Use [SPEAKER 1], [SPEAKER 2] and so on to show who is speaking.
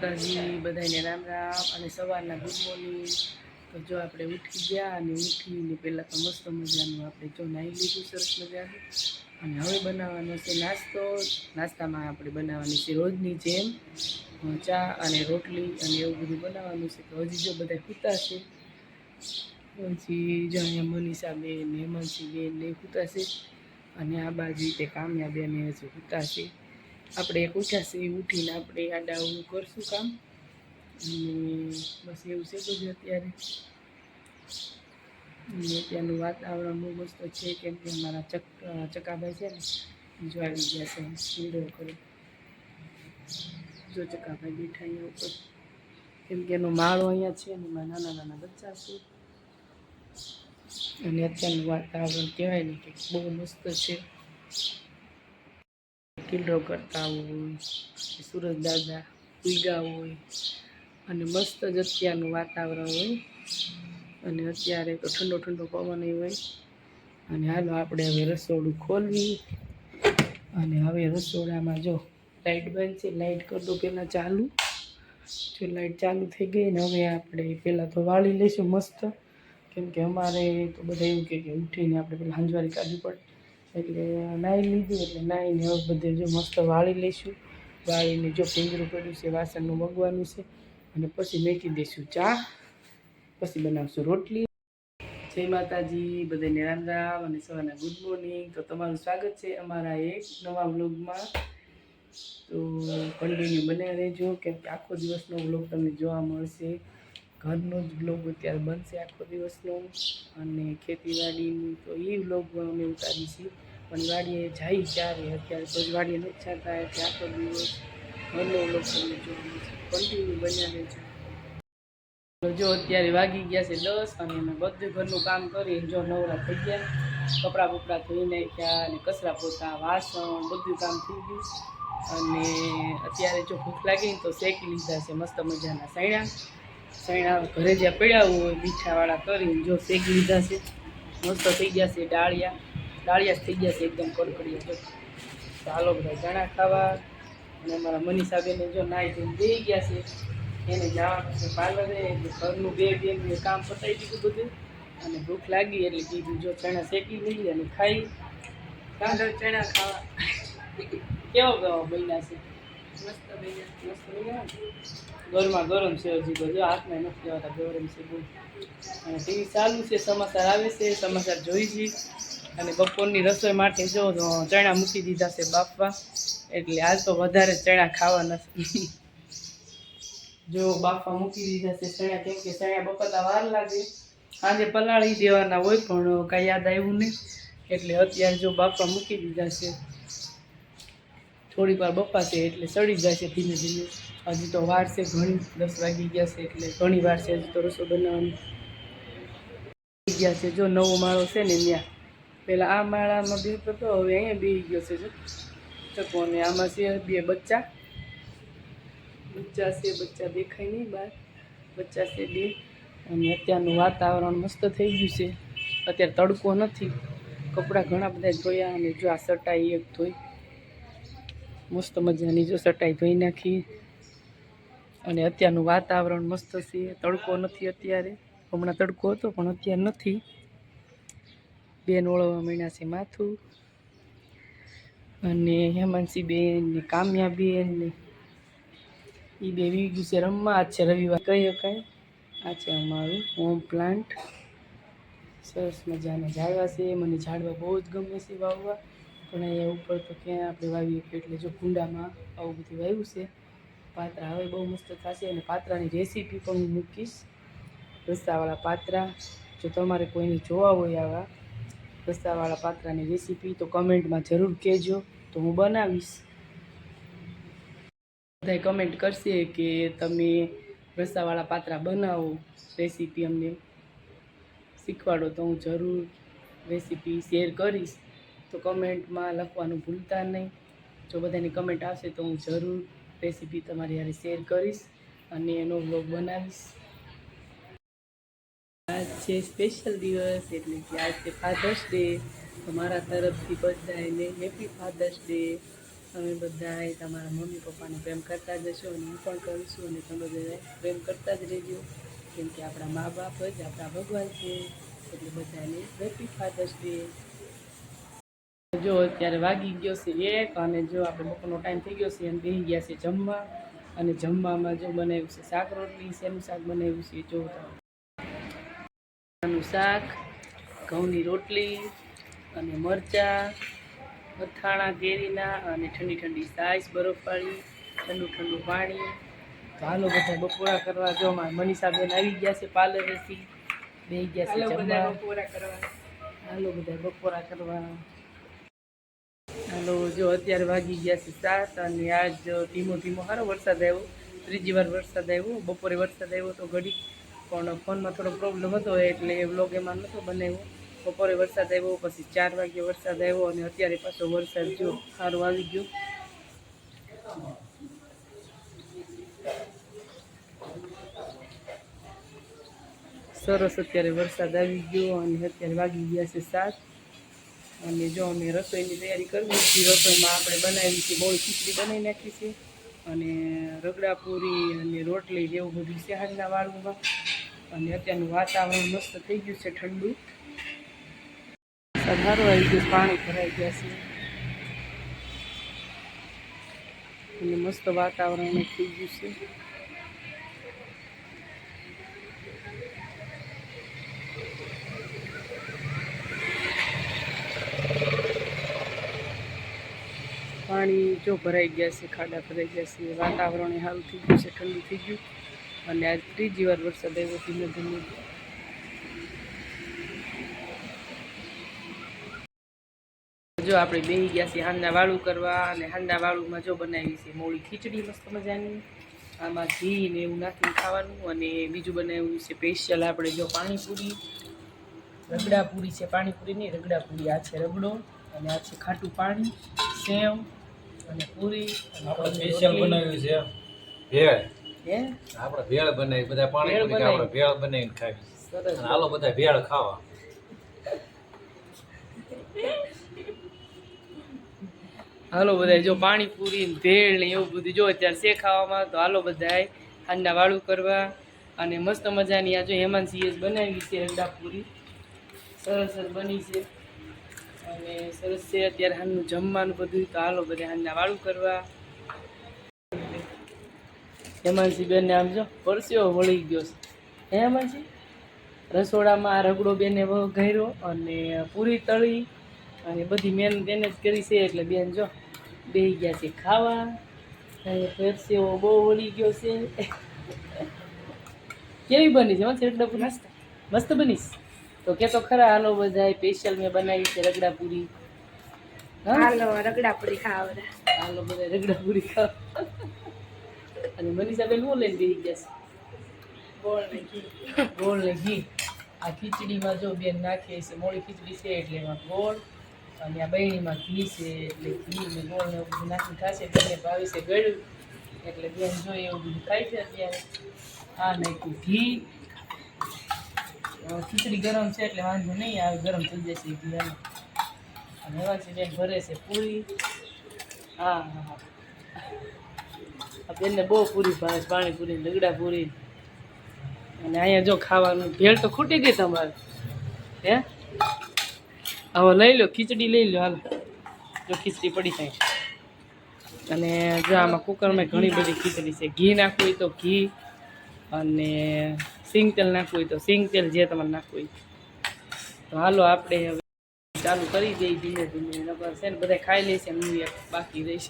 [SPEAKER 1] માતાજી બધાને રામ રામ અને સવારના ગુડ મોર્નિંગ. તો જો આપણે ઉઠી ગયા અને ઉઠીને પહેલાં તો મસ્ત મજાનું આપણે જો નાહી લીધું, સરસ મજાનું. અને હવે બનાવવાનો છે નાસ્તો. નાસ્તામાં આપણે બનાવવાની છે રોજની જેમ ચા અને રોટલી અને એવું બધું બનાવવાનું છે. તો હજી જો બધા સૂતા છે પછી જો અહીંયા મનીષા બેન, હેમંતસિંહ બેન એ સૂતા છે. અને આ બાજુ તે કામ્યા બેન હજુ સૂતા છે. આપણે એક ઉઠ્યા છે ઉઠીને આપણે આડા અવળું કરશું કામ. અને બસ એવું છે બધું અત્યારે. અત્યારનું વાતાવરણ બહુ મસ્ત છે, કેમ કે અમારા ચક, ચકાભાઈ છે ને જો આવી ગયા છે વીડિયો કરો. જો ચકાભાઈ બેઠા અહીંયા ઉપર. કેમ કે એનો માળો અહીંયા છે ને, એમાં નાના નાના બચ્ચા છે. અને અત્યારનું વાતાવરણ કહેવાય ને કે બહુ મસ્ત છે. કિલ્લો કરતા હોય, સુરજ દાદા ઉગા હોય અને મસ્ત જ અત્યારનું વાતાવરણ હોય. અને અત્યારે તો ઠંડો ઠંડો પવન હોય. અને હાલો આપણે હવે રસોડું ખોલવી. અને હવે રસોડામાં જો લાઇટ બંધ છે લાઇટ કરી દો પહેલાં ચાલુ. જો લાઇટ ચાલુ થઈ ગઈ ને હવે આપણે પહેલાં તો વાળી લઈશું મસ્ત. કેમ કે અમારે તો બધા એવું કે ઉઠીને આપણે પહેલાં હાંજવારી કાઢવી પડે એટલે નાહી લીધું, એટલે નાહીને હવે બધે જો મસ્ત વાળી લઈશું. વાળીને જો પિંજરું પડ્યું છે, વાસણનું મગવાનું છે, અને પછી મેકી દઈશું ચા. પછી બનાવશું રોટલી. જય માતાજી, બધાને રામ રામ અને સવારના ગુડ મોર્નિંગ. તો તમારું સ્વાગત છે અમારા એક નવા વ્લોગમાં. તો કન્ટિન્યુ બન્યા રહેજો, કેમ કે આખો દિવસનો વ્લોગ તમને જોવા મળશે. ઘરનો જ બ્લોગ અત્યારે બનશે આખો દિવસનો. અને ખેતીવાડીની તો એ બ્લોગ અમે ઉતારી છીએ. પણ વાડીએ જાય ત્યારે અત્યારે તો વાડીએ નથી જતા એટલે આખો દિવસ ઘરનો બ્લોગ તમને જોવાનું છે કન્ટિન્યુ બન્યા રહેજો. જો અત્યારે વાગી ગયા છે દસ અને અમે બધું ઘરનું કામ કરી જો નવરા થઈ ગયા. કપડાં બપડા ધોઈ નાખ્યા અને કચરા પોતા, વાસણ, બધું કામ થઈ ગયું. અને અત્યારે જો ભૂખ લાગી તો શેકી લીધા છે. મસ્ત મજાના સૈણા સૈણા ઘરે જ્યાં પડ્યા હોય મીઠાવાળા કરીને જો શેકી લીધા છે. મસ્ત થઈ ગયા છે ડાળિયા. ડાળિયા થઈ ગયા છે એકદમ કડકડિયા, જો. ચાલો બધા ચણા ખાવા. અને અમારા મનીષાબેને જો નાઈ ધોઈને બેસી ગયા છે. એને જવાનું પાર્લરે એટલે ઘરનું બે બે કામ પતાવી દીધું બધું. અને ભૂખ લાગી એટલે કીધું, જો ચણા શેકી લઈએ અને ખાઈ. કાંદા ચણા ખાવા. કેવો કેવો બન્યા છે? ગરમા ગરમ છે હજી તો. જો હાથમાં નથી લેવાતા ગરમ છે બહુ. અને ટીવી ચાલુ છે, સમાચાર આવે છે, સમાચાર જોઈ છે. અને બપોરની રસોઈ માટે જો ચણા મૂકી દીધા છે બાફવા એટલે આજ તો વધારે ચણા ખાવા નથી. જો બાફા મૂકી દીધા છે ચણા, કેમ કે ચણા બપોરતા વાર લાગે. આજે પલાળી દેવાના હોય પણ કાંઈ યાદ આવ્યું નહીં. એટલે અત્યારે જો બાફા મૂકી દીધા છે. થોડીક વાર બપાશે એટલે સડી જાય છે ધીમે ધીમે. હજી તો વાર છે, ઘણી દસ વાગી ગયા છે એટલે ઘણી વાર છે હજી તો રસોઈ બનાવવાની. ગયા છે. જો નવો માળો છે ને ત્યાં પેલા આ માળામાં બીતો હતો હવે અહીંયા બી ગયો છે ચકો અને આમાં છે બે બચ્ચા. બચ્ચા છે, બચ્ચા દેખાય નહીં બહાર બચ્ચા છે બે. અને અત્યારનું વાતાવરણ મસ્ત થઈ ગયું છે. અત્યારે તડકો નથી. કપડાં ઘણા બધા ધોયા અને જો આ સટાઈ એક ધોઈ. મસ્ત મજાની જો સટાઈ ધોઈ નાખી. અને અત્યારનું વાતાવરણ મસ્ત છે. તડકો નથી અત્યારે. હમણાં તડકો હતો, પણ અત્યારે નથી. બેન ઓળવા માંડ્યા છે માથું. અને હેમાંશી બેન ને કામ્યા બેન ને એ બે વી ગયું છે રમવા. આજ છે રવિવાર કહી શકાય. આ છે અમારું હોમ પ્લાન્ટ સરસ મજાના ઝાડવા છે. મને ઝાડવા બહુ જ ગમે છે વાવવા. પણ અહીંયા ઉપર તો ક્યાં આપણે વાવીએ કે એટલે જો કુંડામાં આવું બધું વાવ્યું છે, પાત્રા હવે બહુ મસ્ત થશે અને પાત્રાની રેસીપી પણ હું મૂકીશ. રસ્તાવાળા પાત્રા, જો તમારે કોઈને જોવા હોય આવા રસ્તાવાળા પાત્રાની રેસીપી તો કમેન્ટમાં જરૂર કહેજો, તો હું બનાવીશ. બધાય કમેન્ટ કરશે કે તમે રસ્તાવાળા પાત્રા બનાવો રેસીપી અમને. શીખવાડો તો હું જરૂર રેસીપી શેર કરીશ. તો કમેન્ટમાં લખવાનું ભૂલતા નહીં. જો બધાની કમેન્ટ આવશે તો હું જરૂર રેસીપી તમારી હારે શેર કરીશ અને એનો વ્લોગ બનાવીશ. આજ સ્પેશિયલ દિવસ એટલે કે આજ ફાધર્સ ડે તો મારા તરફથી બધાને હેપી ફાધર્સ ડે તમે બધા તમારા મમ્મી પપ્પાને પ્રેમ કરતા જ હશો અને હું પણ કરીશું અને તમે બધા પ્રેમ કરતા જ રહેજો. કેમ કે આપણા મા બાપ જ આપણા ભગવાન છે. એટલે બધાને હેપી ફાધર્સ ડે જો અત્યારે વાગી ગયો છે એક અને જો આપણે બપોરનો ટાઈમ થઈ ગયો છે અને બેસી ગયા છે જમવા. અને જમવામાં જો બનાવ્યું છે શાક રોટલી શેનું શાક બનાવ્યું છે. જો નું શાક ઘઉંની રોટલી અને મરચાં અથાણા કેરીના અને ઠંડી ઠંડી સાઈસ બરફવાળી ઠંડુ ઠંડુ પાણી. તો હાલો બધા બપોરા કરવા જો મારા મનીષાબેન આવી ગયા છે પાર્લરેથી. બે ગયા છે જમવા. હાલો બધા બપોરા કરવા. હાલો, જો અત્યારે વાગી ગયા છે સાત અને આજ ધીમો ધીમો સારો વરસાદ આવ્યો. ત્રીજી વાર વરસાદ આવ્યો, બપોરે વરસાદ આવ્યો તો ઘડી. પણ ફોનમાં થોડો પ્રોબ્લેમ હતો એટલે વ્લોગ એમાં નહોતો બનાવ્યો. બપોરે વરસાદ આવ્યો, પછી ચાર વાગ્યે વરસાદ આવ્યો અને અત્યારે પાછો વરસાદ જો સારો આવી ગયો. સરસ અત્યારે વરસાદ આવી ગયો અને અત્યારે વાગી ગયા છે સાત. અને જો અમે રસોઈની તૈયારી કરવી છીએ રસોઈમાં આપણે બનાવી છે બહુ ખીચડી બનાવી નાખી છે. અને રગડા પૂરી અને રોટલી જેવું બધું છે હાજના વાળુમાં. અને અત્યારનું વાતાવરણ મસ્ત થઈ ગયું છે ઠંડુ. સારું આવી ગયું પાણી ભરાઈ ગયા છે. અને મસ્ત વાતાવરણ થઈ ગયું છે. પાણી જો ભરાઈ ગયા છે, ખાડા ભરાઈ ગયા છે, વાતાવરણ હાલ થઈ ગયું છે, ઠંડુ થઈ ગયું. અને આજ ત્રીજી વાર વરસાદ આવ્યો ધીમે ધીમે જો આપણે બેસી ગયા છીએ હાંડા વાળું કરવા અને હાંડા વાળુંમાં જો બનાવી છે મોળી ખીચડી, મસ્ત મજાની. આમાં ઘી ને એવું નાખીને ખાવાનું અને બીજું બનાવ્યું છે સ્પેશિયલ આપણે જો પાણીપુરી. રગડા પૂરી છે, પાણીપુરી નહીં રગડા પૂરી આ છે રગડો અને આ છે ખાટું પાણી, સેવ અને પૂરી
[SPEAKER 2] આપણે સ્પેશિયલ બનાવ્યું છે. ભેળ.
[SPEAKER 1] હે?
[SPEAKER 2] આપણે ભેળ બનાવી બધા પાણી પૂરી આપણે ભેળ બનાવીને ખાવી. અને હાલો બધા ભેળ ખાવા.
[SPEAKER 1] હાલો બધા જો પાણીપુરી ભેળ ને એવું બધું જો અત્યારે છે ખાવામાં તો હાલો બધા હાંડા વાળું કરવા અને મસ્ત મજાની આ જો હેમાન જ બનાવી છે અંડા પૂરી. સરસ સરસ બની છે. અને સરસ છે અત્યારે હાલનું જમવાનું બધું તો હાલો બધા હાંડા વાળું કરવા. હેમાંશી બેનને આમ જો પરસ્યો વળી ગયો છે. હે હેમાંશી રસોડામાં આ રગડો બેને ઘર્યો અને પૂરી તળી અને બધી મહેનત એને જ કરી છે એટલે બેન જો, બે ગયા છે ખાવા. અને પેપ્સીઓ બહુ વળી ગયો છે. કેવી બની છે? મસ્ત? એટલે મસ્ત મસ્ત બનીશ તો કે તો ખરા હાલો બધા સ્પેશિયલ મેં બનાવી છે રગડા પૂરી
[SPEAKER 3] હાલો રગડા પૂરી ખાવા
[SPEAKER 1] હાલો બધા રગડા પૂરી ખાવ. અને મનીષાબેન હું લઈને બેસી ગયા છે?
[SPEAKER 3] ગોળ ને ઘી.
[SPEAKER 1] ગોળ ને ઘી. આ ખીચડીમાં જો બેન નાખે છે મોળી ખીચડી છે એટલે એમાં ગોળ અને આ બહેણીમાં ઘી છે એટલે ઘી ને ગોળ ને એવું બધું નાખીને ખાશે બેને ભાવે છે ગળ્યું. એટલે બેન જોઈએ એવું બધું ખાય છે અત્યારે. આ નાખ્યું ઘી. ખીચડી ગરમ છે એટલે વાંધો નહીં આવે ગરમ થઈ જશે આમાં. અને એવાથી બેન ભરે છે પૂરી. હા હા હા. બેનને બહુ પૂરી ભાવે પાણીપુરી ને રગડા પૂરી અને અહીંયા જો ખાવાનું, ભેળ તો ખૂટી ગઈ તમારે. હે? હવે લઈ લો, ખીચડી લઈ લો હાલ જો ખીચડી પડી થાય અને જો આમાં કુકરમાં ઘણી બધી ખીચડી છે. ઘી નાખવું તો ઘી અને સિંગ તેલ નાખવું હોય તો સિંગ તેલ જે તમારે નાખવું હોય. તો હાલો આપણે હવે ચાલુ કરી દઈએ ધીમે ધીમે. નકર છે ને બધા ખાઈ લઈશે એમનું બાકી રહીશ.